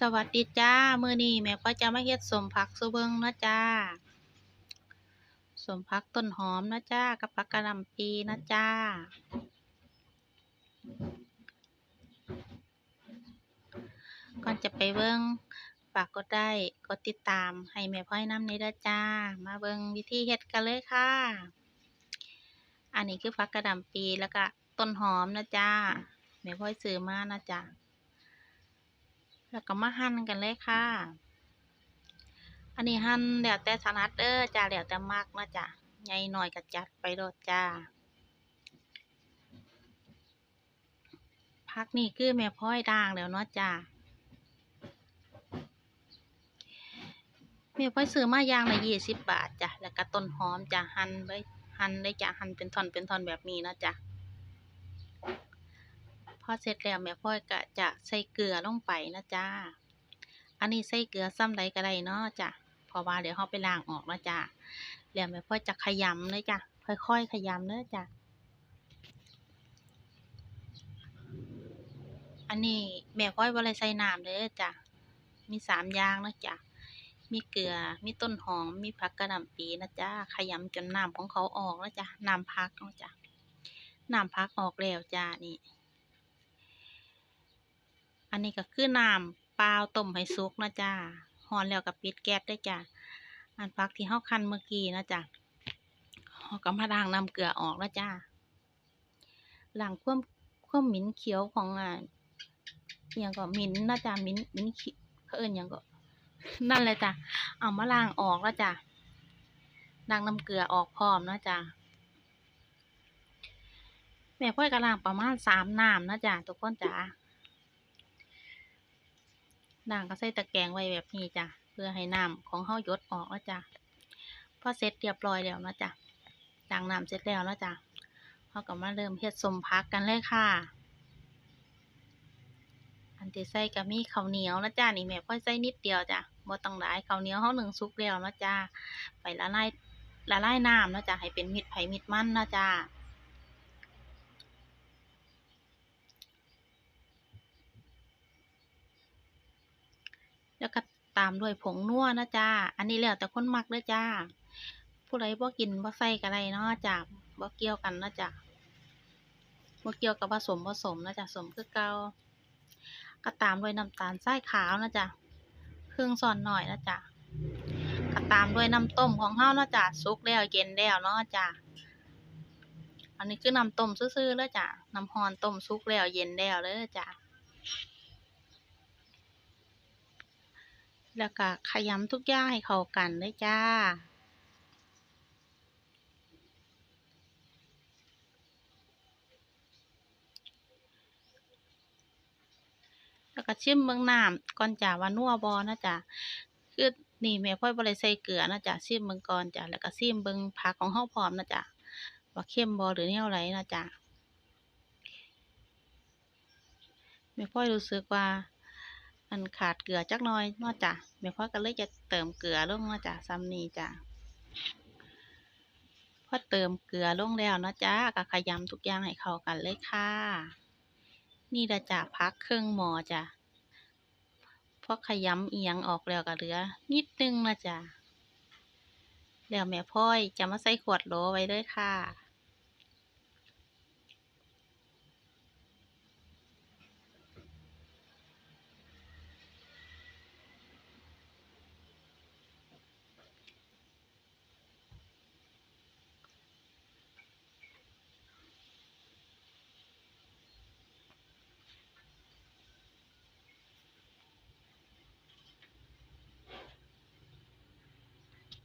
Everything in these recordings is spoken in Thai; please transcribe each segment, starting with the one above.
สวัสดีจ้า มือนี้แม่ก็จะมาเฮ็ดสมผักสู่เบิงนะจ้า สมผักต้นหอมนะจ้า กับผักกระหล่ำปีนะจ้า ก่อนจะไปเบิงฝากกดไลค์กดติดตามให้แม่พลอยน้ำในเด้จ้า มาเบิงวิธีเฮ็ดกันเลยค่ะ อันนี้คือผักกระหล่ำปีแล้วก็ต้นหอมนะจ้า แม่พลอยซื้อมานะจ้า แล้วก็มาหั่นกันเลยค่ะ อันนี้หั่นแล้วแต่ถนัดเด้อจ้าแล้วแต่มักนะจ้ะใหญ่หน้อยก็จัดไปโลดจ้าผักนี่คือแม่พลอยด่างแล้วเนาะจ้าแม่พลอยซื้อมายางละยี่สิบบาทจ้ะแล้วก็ต้นหอมจ้ะหั่นเลยหั่นเลยจ้ะหั่นเป็นท่อนเป็นท่อนแบบนี้นะจ้ะ พอเสร็จแล้วแม่พลอยก็จะใส่เกลือลงไปนะจ้า อันนี้ใส่เกลือซ้ำใดก็ได้เนาะจ้ะเพราะว่าเดี๋ยวเราไปล้างออกนะจ้ะแล้วแม่พลอยจะขยำเลยจ้ะค่อยๆขยำเด้อจ้ะอันนี้แม่พลอยบ่ได้ใส่น้ำเด้อจ้ะมีสามอย่างนะจ้ะมีเกลือ มีต้นหอม มีผักกระหล่ำปีนะจ้าขยำจนน้ำของเขาออกนะจ้ะ น้ำผักนะจ้ะน้ำผักออกแล้วจ้านี่ อันนี้ก็คือน้ำเปล่าต้มให้สุกนะจ้าหอนแล้วก็ปิดแก๊สได้จ้ะอันผักที่เฮาคั้นเมื่อกี้นะจ้ะเฮาก็มาล้างน้ำเกลือออกแล้วจ้าล้างความความหมิ่นเขียวของอ่าอย่างก็หมิ่นนะจ้ะหมิ่นหมิ่นเขาเอิ้นหยังก็ นั่นแหละจ้ะเอามาล้างออกแล้วจ้ะล้างน้ำเกลือออกพร้อมนะจ้ะแม่พ่อยก็ล้างประมาณสามน้ำนะจ้ะทุกคนจ้ะ ด่างก็ใส่ตะแกรงไว้แบบนี้จ้ะ เพื่อให้น้ำของเฮาหยดออกแล้วจ้ะ พอเสร็จเรียบร้อยแล้วนะจ้ะด่างน้ำเสร็จแล้วนะจ้ะเฮาก็มาเริ่มเฮ็ดสมพักกันเลยค่ะ อันที่ใส่ก็มีข้าวเหนียวนะจ้ะนี่แม่พ่อยใส่นิดเดียวจ้ะบ่ต้องหลายข้าวเหนียวเฮาหนึ่งสุกแล้วนะจ้ะ ไปละลายละลายน้ำนะจ้ะให้เป็นมิตรไผ่มิตรมันนะจ้ะ แล้วก็ตามด้วยผงนัวนะจ้า อันนี้แล้วแต่คนมักเด้อจ้า ผู้ใดบ่กินบ่ใส่ก็ได้เนาะจ้าบ่เกี่ยวกันนะจ้าบ่เกี่ยวกับผสมผสมนะจ้าสมคือเก่าก็ตามด้วยน้ำตาลทรายขาวนะจ้าครึ่งส่อนหน่อยนะจ้าก็ตามด้วยน้ำต้มของเฮานะจ้าสุกแล้วเย็นแล้วเนาะจ้าอันนี้คือน้ำต้มซื่อๆแล้วจ้าน้ำร้อนต้มสุกแล้วเย็นแล้วเด้อจ้า แล้วก็ขยำทุกอย่างให้เข้ากันเลยจ้า แล้วก็ชิมเบิ่งน้ำก่อนจ้าว่านัวบ่นะจ้ะคือนี่แม่พ่อยบ่ได้ใส่เกลือนะจ้ะชิมเบิ่งก่อนจ้ะแล้วก็ชิมเบิ่งผักของเฮาพร้อมนะจ้ะว่าเค็มบ่หรือแนวไหนะจ้ะแม่พ่อยรู้สึกว่าันขาดเกลือจักน่อยเนาะจ้ะแม่พ่อก็เลยจะเติมเกลือลงเนาะจ้ะซ้ำนี้จ้ะพอเติมเกลือลงแล้วเนาะจ้ะก็ขยำทุกอย่างให้เข้ากันเลยค่ะ นี่ละจ้ะพักเครึ่องหม้อจ้ะพอขยำเอียงออกแล้วก็เหลือ นิดนึงนะจ้ะแล้วแม่พ่อยจะมาใส่ขวดโหลไว้เลยค่ะ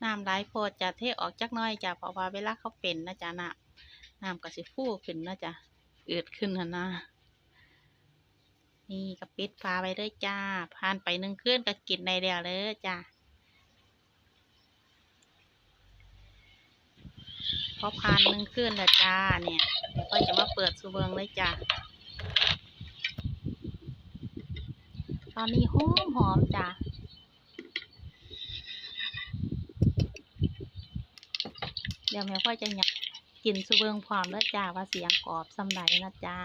น้ำไหลโพดจะเทออกจักน้อยจ้ะเพราะว่าเวลาเขาเป็นนะจ๊ะน้ำน้ำก็สิฟูขึ้นนะจ๊ะอืดขึ้นนะนะนี่ก็ปิดฝาไว้เลยจ้าผ่านไปหนึ่งคืนก็กินได้แล้วเลยจ้าพอผ่านหนึ่งคืนแล้วจ้าเนี่ยก็จะมาเปิดสูเบิงเลยจ้าตอนนี้หอมหอมจ้า เดี๋ยวแม่พ่อยจะอยากกินสุเบิงพร้อมแล้วจ้าว่าเสียงกรอบสำไรนะจ้า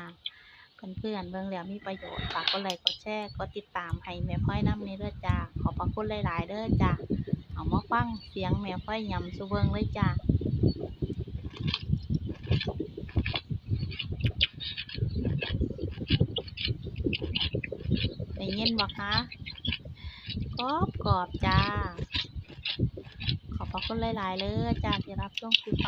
เพื่อนๆเบิ่งแล้วมีประโยชน์ฝากกดไลค์กดแชร์กดติดตามให้แม่พ้อยนำในเด้อจ้าขอบพระคุณหลายๆเด้อจ้าเอามาฟังเสียงแม่พ้อยยำสุเบิงเลยจ้าได้ยินบ่คะกรอบกรอบจ้า ขอบคุณหลาย ๆ เลยจ้าที่รับชมคลิป